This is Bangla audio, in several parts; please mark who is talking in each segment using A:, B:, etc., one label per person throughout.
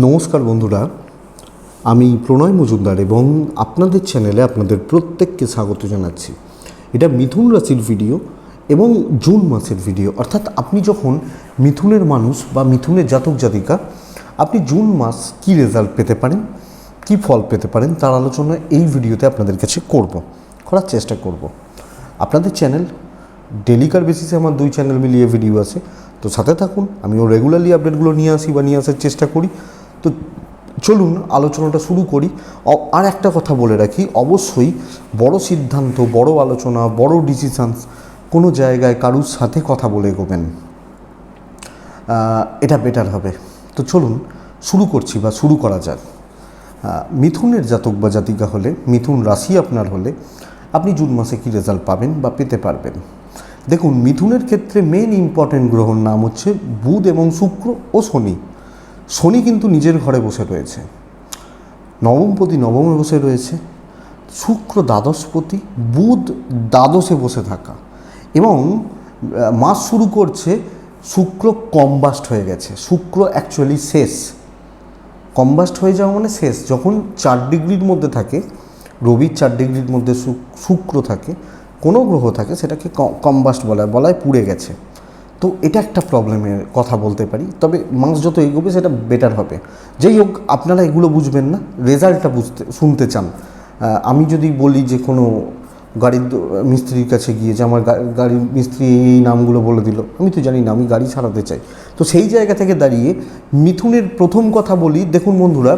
A: নমস্কার বন্ধুরা, আমি প্রণয় মজুমদার এবং আপনাদের চ্যানেলে আপনাদের প্রত্যেককে স্বাগত জানাচ্ছি। এটা মিথুন রাশির ভিডিও এবং জুন মাসের ভিডিও অর্থাৎ আপনি যখন মিথুনের মানুষ বা মিথুনের জাতক জাতিকা, আপনি জুন মাস কী রেজাল্ট পেতে পারেন, কী ফল পেতে পারেন, তার আলোচনা এই ভিডিওতে আপনাদের কাছে করব, করার চেষ্টা করব। আপনাদের চ্যানেল ডেলিকার বেসিসে আমার দুই চ্যানেল মিলিয়ে ভিডিও আছে। তো সাথে থাকুন, আমিও রেগুলারলি আপডেটগুলো নিয়ে আসি বা নিয়ে আসার চেষ্টা করি। তো চলুন আলোচনাটা শুরু করি। আর একটা কথা বলে রাখি, অবশ্যই বড় সিদ্ধান্ত, বড় আলোচনা, বড় ডিসিশানস কোনো জায়গায় কারুর সাথে কথা বলে এগোবেন। এটা বেটার হবে। তো চলুন শুরু করছি বা শুরু করা যাক। মিথুনের জাতক বা জাতিকা হলে, মিথুন রাশি আপনার হলে, আপনি জুন মাসে কী রেজাল্ট পাবেন বা পেতে পারবেন? দেখুন, মিথুনের ক্ষেত্রে মেন ইম্পর্টেন্ট গ্রহর নাম হচ্ছে বুধ এবং শুক্র ও শনি। শনি কিন্তু নিজের ঘরে বসে রয়েছে। নবমপতি নবমে বসে রয়েছে। শুক্র দ্বাদশপতি বুধ দ্বাদশে বসে থাকা। এবং মাস শুরু করছে, শুক্র কম্বাস্ট হয়ে গেছে। শুক্র অ্যাকচুয়ালি শেষ। কম্বাস্ট হয়ে যাওয়া মানে শেষ। যখন চার ডিগ্রির মধ্যে থাকে, রবির চার ডিগ্রির মধ্যে শুক্র থাকে, কোনো গ্রহ থাকে, সেটাকে কম্বাস্ট বলা হয়, বলা পুড়ে গেছে। তো এটা একটা প্রবলেমের কথা বলতে পারি। তবে মাস যত এগোবে, সেটা বেটার হবে। যাই হোক, আপনারা এগুলো বুঝবেন না, রেজাল্টটা বুঝতে, শুনতে চান। আমি যদি বলি যে কোনো গাড়ির মিস্ত্রির কাছে গিয়ে যে আমার গাড়ির মিস্ত্রি এই নামগুলো বলে দিল, আমি তো জানি না, আমি গাড়ি ছাড়াতে চাই। তো সেই জায়গা থেকে দাঁড়িয়ে মিথুনের প্রথম কথা বলি, দেখুন বন্ধুরা,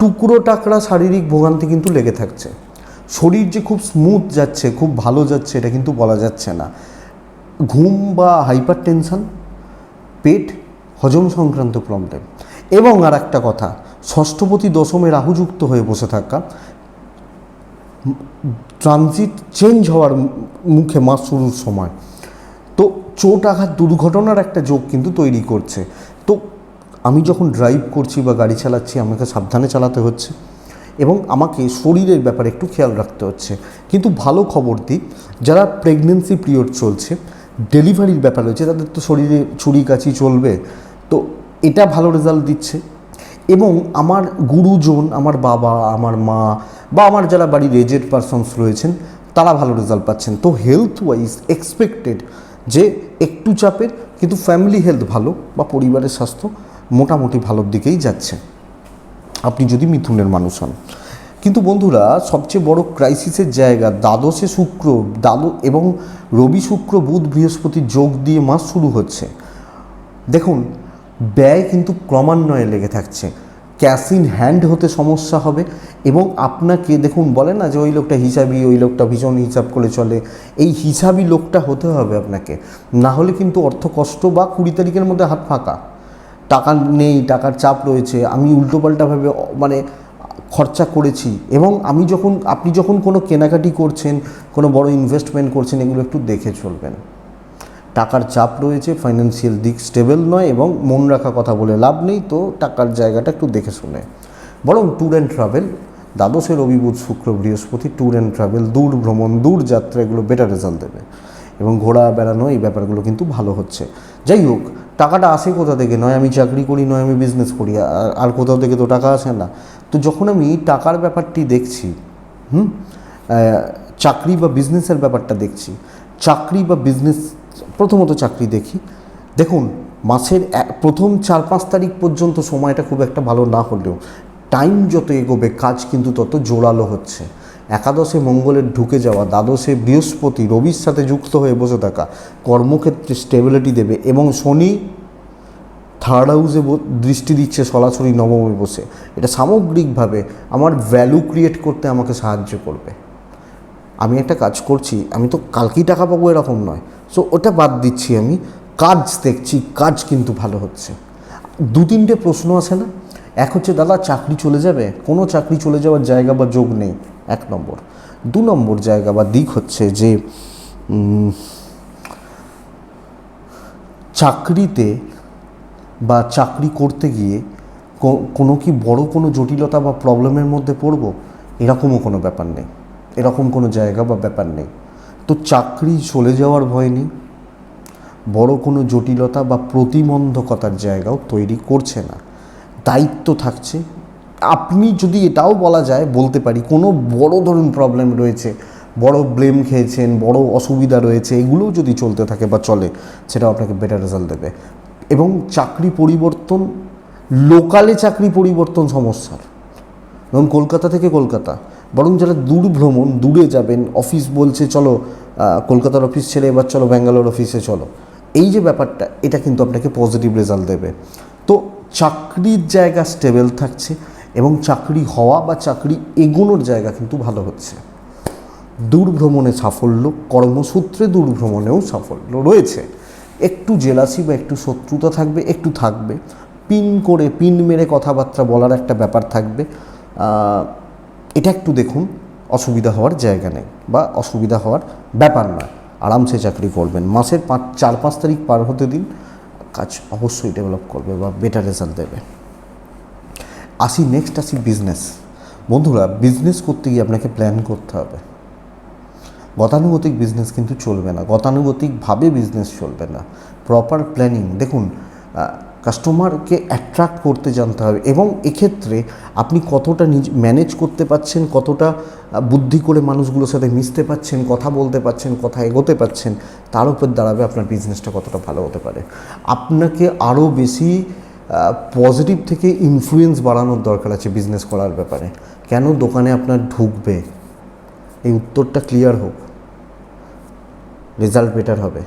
A: টুকরো টাকরা শারীরিক ভোগান্তি কিন্তু লেগে থাকছে। শরীর যে খুব স্মুথ যাচ্ছে, খুব ভালো যাচ্ছে, এটা কিন্তু বলা যাচ্ছে না। ঘুম বা হাইপার টেনশন পেট, হজম সংক্রান্ত প্রবলেম এবং আর একটা কথা, ষষ্ঠপতি দশমে রাহুযুক্ত হয়ে বসে থাকা ট্রানজিট চেঞ্জ হওয়ার মুখে মাস শুরুর সময়। তো চোট আঘাত দুর্ঘটনার একটা যোগ কিন্তু তৈরি করছে। তো আমি যখন ড্রাইভ করছি বা গাড়ি চালাচ্ছি, আমাকে সাবধানে চালাতে হচ্ছে এবং আমাকে শরীরের ব্যাপারে একটু খেয়াল রাখতে হচ্ছে। কিন্তু ভালো খবর দিই, যারা প্রেগনেন্সি পিরিয়ড চলছে ডেলিভারির ব্যাপার রয়েছে, তাদের তো শরীরে ছুরি কাছি চলবে। তো এটা ভালো রেজাল্ট দিচ্ছে। এবং আমার গুরুজন, আমার বাবা, আমার মা বা আমার যারা বাড়ির এজেড পারসনস রয়েছেন, তারা ভালো রেজাল্ট পাচ্ছেন। তো হেলথ ওয়াইজ এক্সপেক্টেড যে একটু চাপের, কিন্তু ফ্যামিলি হেলথ ভালো বা পরিবারের স্বাস্থ্য মোটামুটি ভালোর দিকেই যাচ্ছে। আপনি যদি মিথুনের মানুষ হন কিন্তু বন্ধুরা, সবচেয়ে বড় ক্রাইসিসের জায়গা দ্বাদশে শুক্র দ্বাদশ এবং রবি শুক্র, বুধ, বৃহস্পতি যোগ দিয়ে মাস শুরু হচ্ছে। দেখুন, ব্যয় কিন্তু ক্রমান্বয়ে লেগে থাকছে। ক্যাশ ইন হ্যান্ড হতে সমস্যা হবে এবং আপনাকে, দেখুন, বলে না যে ওই লোকটা হিসাবই ওই লোকটা ভীষণ হিসাব করে চলে। এই হিসাবই লোকটা হতে হবে আপনাকে। না হলে কিন্তু অর্থ কষ্ট বা কুড়ি তারিখের মধ্যে হাত ফাঁকা। টাকা নেই, টাকার চাপ রয়েছে। আমি উল্টোপাল্টাভাবে মানে খরচা করেছি এবং আমি যখন, আপনি যখন কোনো কেনাকাটি করছেন, কোনো বড় ইনভেস্টমেন্ট করছেন, এগুলো একটু দেখে চলবেন। টাকার চাপ রয়েছে ফাইন্যান্সিয়াল দিক স্টেবল নয় এবং মন রাখা কথা বলে লাভ নেই, তো টাকার জায়গাটা একটু দেখে শুনে। বরং ট্যুর অ্যান্ড ট্রাভেল দ্বাদশে রবিবুধ, শুক্র, বৃহস্পতি ট্যুর অ্যান্ড ট্রাভেল দূর ভ্রমণ, দূর যাত্রা, এগুলো বেটার রেজাল্ট দেবে। এবং ঘোরা বেড়ানো এই ব্যাপারগুলো কিন্তু ভালো হচ্ছে। যাই হোক, টাকাটা আসে কোথা থেকে? নয় আমি চাকরি করি, নয় আমি বিজনেস করি। আর- কোথাও থেকে তো টাকা আসে না। তো যখন আমি টাকার ব্যাপারটি দেখছি, হুম? চাকরি বা বিজনেসের ব্যাপারটা দেখছি, চাকরি বা বিজনেস প্রথমত চাকরি দেখি। দেখুন, মাসের প্রথম চার পাঁচ তারিখ পর্যন্ত সময়টা খুব একটা ভালো না হলেও টাইম যত এগোবে, কাজ কিন্তু তত জোরালো হচ্ছে। একাদশে মঙ্গলের ঢুকে যাওয়া দ্বাদশে বৃহস্পতি রবির সাথে যুক্ত হয়ে বসে থাকা কর্মক্ষেত্রে স্টেবিলিটি দেবে এবং শনি থার্ড হাউসে দৃষ্টি দিচ্ছে সরাসরি নবমে বসে। এটা সামগ্রিকভাবে আমার ভ্যালু ক্রিয়েট করতে আমাকে সাহায্য করবে। আমি একটা কাজ করছি, আমি তো কালকেই টাকা পাবো এরকম নয়। সো ওটা বাদ দিচ্ছি আমি। কাজ দেখছি, কাজ কিন্তু ভালো হচ্ছে। দু তিনটে প্রশ্ন আছে না? এক হচ্ছে, দাদা, চাকরি চলে যাবে? কোনো চাকরি চলে যাওয়ার জায়গা বা যোগ নেই। এক নম্বর। দু নম্বর জায়গা বা দিক হচ্ছে যে চাকরিতে বা চাকরি করতে গিয়ে কোনো কি বড় কোনো জটিলতা বা প্রবলেমের মধ্যে পড়ব? এরকমও কোনো ব্যাপার নেই। এরকম কোনো জায়গা বা ব্যাপার নেই। তো চাকরি চলে যাওয়ার ভয় নেই। বড় কোনো জটিলতা বা প্রতিবন্ধকতার জায়গাও তৈরি করছে না। দায়িত্ব থাকছে আপনি যদি এটাও বলা যায়, বলতে পারি, কোনো বড় ধরুন প্রবলেম রয়েছে, বড় ব্লেম খেয়েছেন, বড় অসুবিধা রয়েছে, এগুলোও যদি চলতে থাকে বা চলে, সেটাও আপনাকে বেটার রেজাল্ট দেবে। এবং চাকরি পরিবর্তন লোকালে চাকরি পরিবর্তন সমস্যার। ধরুন কলকাতা থেকে কলকাতা, বরং যারা দূর ভ্রমণ দূরে যাবেন অফিস বলছে, চলো কলকাতার অফিস ছেড়ে এবার চলো, ব্যাঙ্গালোর অফিসে চলো। এই যে ব্যাপারটা, এটা কিন্তু আপনাকে পজিটিভ রেজাল্ট দেবে। তো চাকরির জায়গা স্টেবল থাকছে এবং চাকরি হওয়া বা চাকরি এগোনোর জায়গা কিন্তু ভালো হচ্ছে। দূর ভ্রমণে সাফল্য, কর্মসূত্রে দূর ভ্রমণেও সাফল্য রয়েছে। একটু জেলাসি বা একটু শত্রুতা থাকবে, একটু থাকবে। পিন করে পিন মেরে কথাবার্তা বলার একটা ব্যাপার থাকবে। এটা একটু দেখুন, অসুবিধা হওয়ার জায়গা নেই বা অসুবিধা হওয়ার ব্যাপার না আরামসে চাকরি করবেন। মাসের পাঁচ, চার, পাঁচ তারিখ পার হতে দিন। কাজ অবশ্যই ডেভেলপ করবে বা বেটার রেজাল্ট দেবে। আসি নেক্সট আসি বিজনেস বন্ধুরা বিজনেস করতে গিয়ে আপনাকে প্ল্যান করতে হবে। গতানুগতিক বিজনেস কিন্তু চলবে না। গতানুগতিকভাবে বিজনেস চলবে না। প্রপার প্ল্যানিং দেখুন কাস্টমারকে অ্যাট্রাক্ট করতে জানতে হবে এবং এক্ষেত্রে আপনি কতটা নিজ ম্যানেজ করতে পারছেন কতটা বুদ্ধি করে মানুষগুলোর সাথে মিশতে পারছেন কথা বলতে পারছেন কথা এগোতে পারছেন তার উপর দাঁড়াবে আপনার বিজনেসটা কতটা ভালো হতে পারে। আপনাকে আরও বেশি পজিটিভ থেকে ইনফ্লুয়েন্স বাড়ানোর দরকার আছে বিজনেস করার ব্যাপারে। কেন দোকানে আপনার ঢুকবে? এই উত্তরটা ক্লিয়ার হোক। রেজাল্ট বেটার হবে।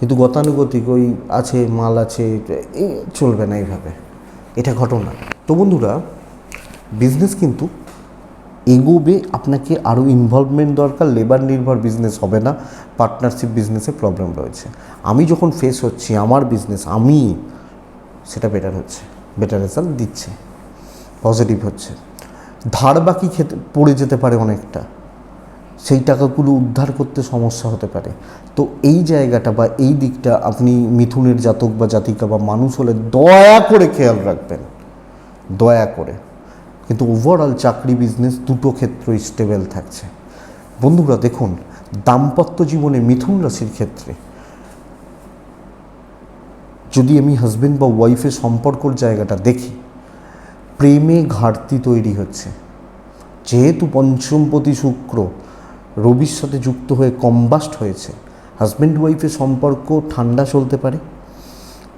A: কিন্তু গতানুগতিক ওই আছে, মাল আছে, এই চলবে না এইভাবে। এটা ঘটনা। তো বন্ধুরা বিজনেস কিন্তু এগোবে, আপনাকে আরও ইনভলভমেন্ট দরকার লেবার নির্ভর বিজনেস হবে না পার্টনারশিপ বিজনেসে প্রবলেম রয়েছে। আমি যখন ফেস হচ্ছি, আমার বিজনেস আমি সেটা বেটার হচ্ছে। বেটার রেজাল্ট দিচ্ছে। পজিটিভ হচ্ছে। ধার বাকি খেতে পড়ে যেতে পারে অনেকটা। সেই টাকাগুলো উদ্ধার করতে সমস্যা হতে পারে। তো এই জায়গাটা বা এই দিকটা আপনি মিথুনের জাতক বা জাতিকা বা মানুষ হলে দয়া করে খেয়াল রাখবেন। দয়া করে। কিন্তু ওভারঅল চাকরি বিজনেস দুটো ক্ষেত্রই স্টেবল থাকছে। বন্ধুরা দেখুন, দাম্পত্য জীবনে মিথুন রাশির ক্ষেত্রে যদি আমি হাজব্যান্ড বা ওয়াইফের সম্পর্কর জায়গাটা দেখি, প্রেমে ঘাটতি তৈরি হচ্ছে। যেহেতু পঞ্চমপতি শুক্র রবির সাথে যুক্ত হয়ে কম্বাস্ট হয়েছে হাজব্যান্ড ওয়াইফের সম্পর্ক ঠান্ডা চলতে পারে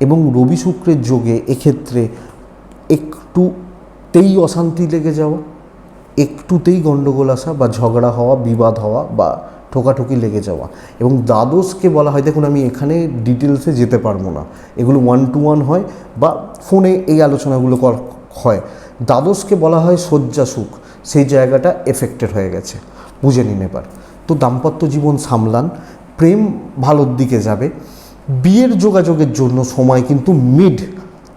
A: এবং রবি শুক্রের যোগে এক্ষেত্রে একটুতেই অশান্তি লেগে যাওয়া, একটুতেই গণ্ডগোল আসা বা ঝগড়া হওয়া, বিবাদ হওয়া বা ঠোকাঠুকি লেগে যাওয়া। এবং দ্বাদশকে বলা হয়, দেখুন আমি এখানে ডিটেলসে যেতে পারব না। এগুলো ওয়ান টু ওয়ান হয় বা ফোনে এই আলোচনাগুলো কর- হয়। দ্বাদশকে বলা হয় শয্যা সুখ সেই জায়গাটা এফেক্টেড হয়ে গেছে। বুঝে নিন এবার। তো দাম্পত্য জীবন সামলান। প্রেম ভালোর দিকে যাবে। বিয়ের যোগাযোগের জন্য সময় কিন্তু মিড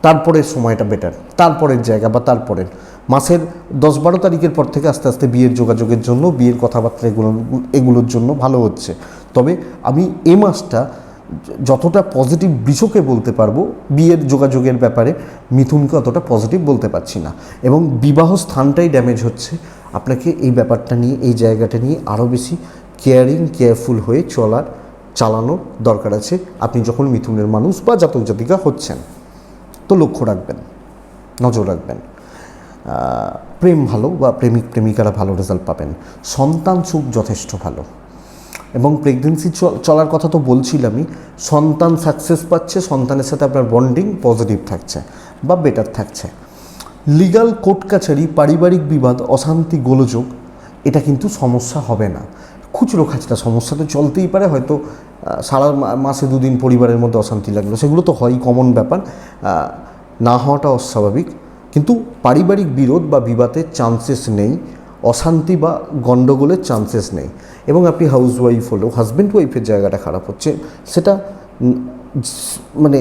A: তারপরের সময়টা বেটার তারপরের জায়গা বা তারপরের। মাসের দশ বারো তারিখের পর থেকে আস্তে আস্তে বিয়ের যোগাযোগের জন্য, বিয়ের কথাবার্তা এগুলো, এগুলোর জন্য ভালো হচ্ছে। তবে আমি এ মাসটা যতটা পজিটিভ বৃষকে বলতে পারব, বিয়ের যোগাযোগের ব্যাপারে মিথুনকে অতটা পজিটিভ বলতে পারছি না। এবং বিবাহ স্থানটাই ড্যামেজ হচ্ছে। আপনাকে এই ব্যাপারটা নিয়ে, এই জায়গাটা নিয়ে আরও বেশি কেয়ারিং কেয়ারফুল হয়ে চলার, চালানোর দরকার আছে। আপনি যখন মিথুনের মানুষ বা জাতক জাতিকা হচ্ছেন, তো লক্ষ্য রাখবেন, নজর রাখবেন। প্রেম ভালো বা প্রেমিক, প্রেমিকারা ভালো রেজাল্ট পাবেন। সন্তান সুখ যথেষ্ট ভালো। এবং প্রেগনেন্সি চলার কথা তো বলছিলামই, সন্তান সাকসেস পাচ্ছে, সন্তানের সাথে আপনার বন্ডিং পজিটিভ থাকছে বা বেটার থাকছে। লিগাল কোর্ট কাছারি, পারিবারিক বিবাদ, অশান্তি, গোলযোগ, এটা কিন্তু সমস্যা হবে না। খুচরো খাচরা সমস্যা তো চলতেই পারে, হয়তো সারা মাসে দুদিন পরিবারের মধ্যে অশান্তি লাগল, সেগুলো তো হয় কমন ব্যাপার। না হওয়াটা অস্বাভাবিক। কিন্তু পারিবারিক বিরোধ বা বিবাদের চান্সেস নেই, অশান্তি বা গণ্ডগোলের চান্সেস নেই। এবং আপনি হাউস ওয়াইফ হলেও হাজব্যান্ড ওয়াইফের জায়গাটা খারাপ হচ্ছে, সেটা মানে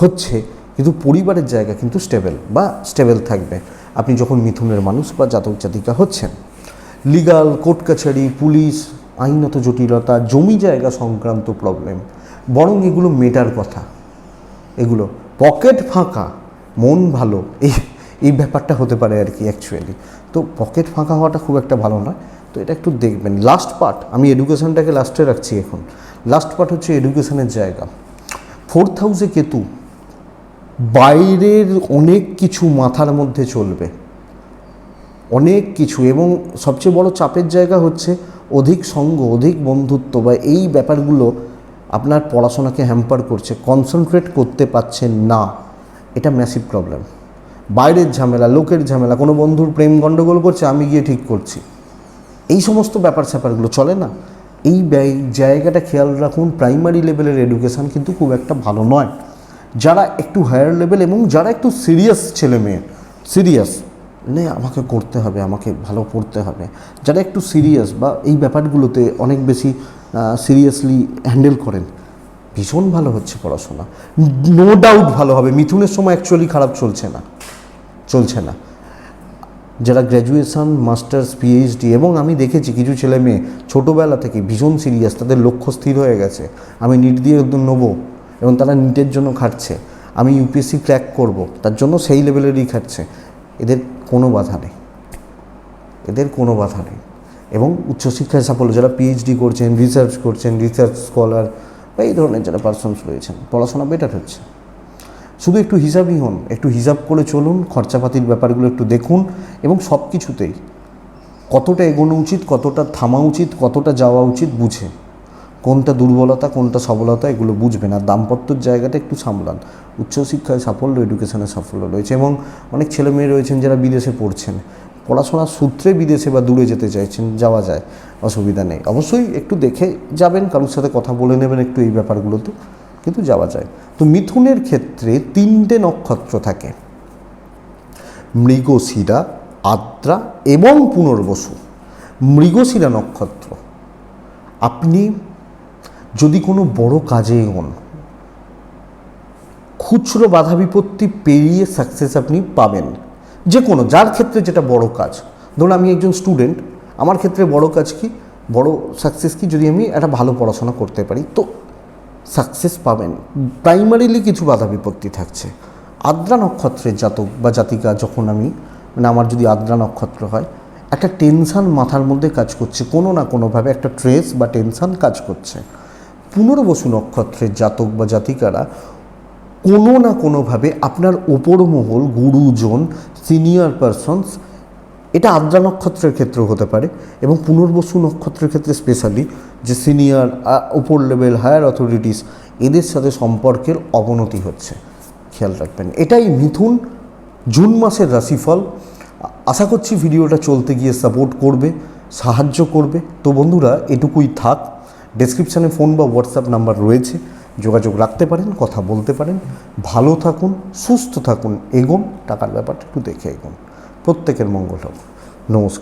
A: হচ্ছে, কিন্তু পরিবারের জায়গা কিন্তু স্টেবল বা স্টেবল থাকবে। আপনি যখন মিথুনের মানুষ বা জাতক জাতিকা হচ্ছেন লিগাল কোর্ট কাছারি পুলিশ আইনত জটিলতা, জমি জায়গা সংক্রান্ত প্রবলেম বরং এগুলো মেটার কথা। এগুলো পকেট ফাঁকা, মন ভালো, এই এই ব্যাপারটা হতে পারে আর কি অ্যাকচুয়ালি তো পকেট ফাঁকা হওয়াটা খুব একটা ভালো নয়। তো এটা একটু দেখবেন। লাস্ট পার্ট আমি এডুকেশনটাকে লাস্টে রাখছি এখন। লাস্ট পার্ট হচ্ছে এডুকেশনের জায়গা। ফোর্থ হাউসে কেতু, বাইরের অনেক কিছু মাথার মধ্যে চলবে। অনেক কিছু এবং সবচেয়ে বড় চাপের জায়গা হচ্ছে অধিক সঙ্গ, অধিক বন্ধুত্ব বা এই ব্যাপারগুলো আপনার পড়াশোনাকে হ্যাম্পার করছে কনসেন্ট্রেট করতে পারছেন না। এটা ম্যাসিভ প্রবলেম বাইরের ঝামেলা, লোকের ঝামেলা, কোনো বন্ধুর প্রেম গণ্ডগোল করছে, আমি গিয়ে ঠিক করছি। এই সমস্ত ব্যাপার স্যাপারগুলো চলে না। এই জায়গাটা খেয়াল রাখুন প্রাইমারি লেভেলের এডুকেশান কিন্তু খুব একটা ভালো নয়। যারা একটু হায়ার লেভেল এবং যারা একটু সিরিয়াস ছেলে মেয়ে সিরিয়াস নে আমাকে করতে হবে, আমাকে ভালো পড়তে হবে। যারা একটু সিরিয়াস বা এই ব্যাপারগুলোতে অনেক বেশি সিরিয়াসলি হ্যান্ডেল করেন, ভীষণ ভালো হচ্ছে পড়াশোনা। নো ডাউট ভালো হবে, মিথুনের সময় অ্যাকচুয়ালি খারাপ চলছে না। চলছে না। যারা গ্র্যাজুয়েশন মাস্টার্স পিএইচডি এবং আমি দেখেছি কিছু ছেলে মেয়ে ছোটোবেলা থেকে ভীষণ সিরিয়াস তাদের লক্ষ্য স্থির হয়ে গেছে। আমি নিট দিয়ে একদম নেব এবং তারা নিটের জন্য খাটছে। আমি ইউপিএসসি ক্র্যাক করব, তার জন্য সেই লেভেলেরই খাটছে। এদের কোনো বাধা নেই। এদের কোনো বাধা নেই। এবং উচ্চশিক্ষায় সাফল্য, যারা পিএইচডি করছেন রিসার্চ করছেন রিসার্চ স্কলার বা এই ধরনের যারা পার্সনস রয়েছেন, পড়াশোনা বেটার হচ্ছে। শুধু একটু হিসাবই হন, একটু হিসাব করে চলুন, খরচাপাতির ব্যাপারগুলো একটু দেখুন এবং সব কিছুতেই কতটা এগোনো উচিত, কতটা থামা উচিত, কতটা যাওয়া উচিত বুঝে। কোনটা দুর্বলতা, কোনটা সবলতা এগুলো বুঝবেন আর দাম্পত্যর জায়গাটা একটু সামলান। উচ্চশিক্ষায় সাফল্য এডুকেশনে সাফল্য রয়েছে এবং অনেক ছেলে মেয়ে রয়েছেন যারা বিদেশে পড়ছেন। পড়াশোনার সূত্রে বিদেশে বা দূরে যেতে চাইছেন, যাওয়া যায়, অসুবিধা নেই। অবশ্যই একটু দেখে যাবেন, কারোর সাথে কথা বলে নেবেন একটু এই ব্যাপারগুলোতে। কিন্তু যাওয়া যায়। তো মিথুনের ক্ষেত্রে তিনটে নক্ষত্র থাকে। মৃগশিরা, আদ্রা এবং পুনর্বসু। মৃগশিরা নক্ষত্র। আপনি যদি কোনো বড় কাজে এগোন খুচরো বাধা বিপত্তি পেরিয়ে সাকসেস আপনি পাবেন। যে কোনো যার ক্ষেত্রে যেটা বড় কাজ। ধরুন আমি একজন স্টুডেন্ট আমার ক্ষেত্রে বড় কাজ কি? বড় সাকসেস কি? যদি আমি একটা ভালো পড়াশোনা করতে পারি, তো সাকসেস পাবেন। প্রাইমারিলি কিছু বাধা বিপত্তি থাকছে। আদ্রা নক্ষত্রের জাতক বা জাতিকা যখন আমি মানে আমার যদি আদ্রা নক্ষত্র হয়, একটা টেনশান মাথার মধ্যে কাজ করছে, কোনো না কোনোভাবে একটা ট্রেস বা টেনশান কাজ করছে। পুনর্বসু নক্ষত্রের জাতক বা জাতিকারা কোনো না কোনোভাবে আপনার ওপর মহল গুরুজন সিনিয়র পারসনস এটা আদ্রা নক্ষত্রের ক্ষেত্রেও হতে পারে এবং পুনর্বসু নক্ষত্রের ক্ষেত্রে স্পেশালি যে সিনিয়র উপর লেভেল হায়ার অথরিটিস এদের সাথে সম্পর্কের অবনতি হচ্ছে। খেয়াল রাখবেন। এটাই মিথুন জুন মাসের রাশিফল। আশা করছি ভিডিওটা চলতে গিয়ে সাপোর্ট করবে, সাহায্য করবে। তো বন্ধুরা, এটুকুই থাক। ডেসক্রিপশানে ফোন বা হোয়াটসঅ্যাপ নাম্বার রয়েছে। যোগাযোগ রাখতে পারেন, কথা বলতে পারেন। ভালো থাকুন, সুস্থ থাকুন, এগোন। টাকার ব্যাপারটা একটু দেখে এগোন। প্রত্যেকের মঙ্গল হোক। নমস্কার।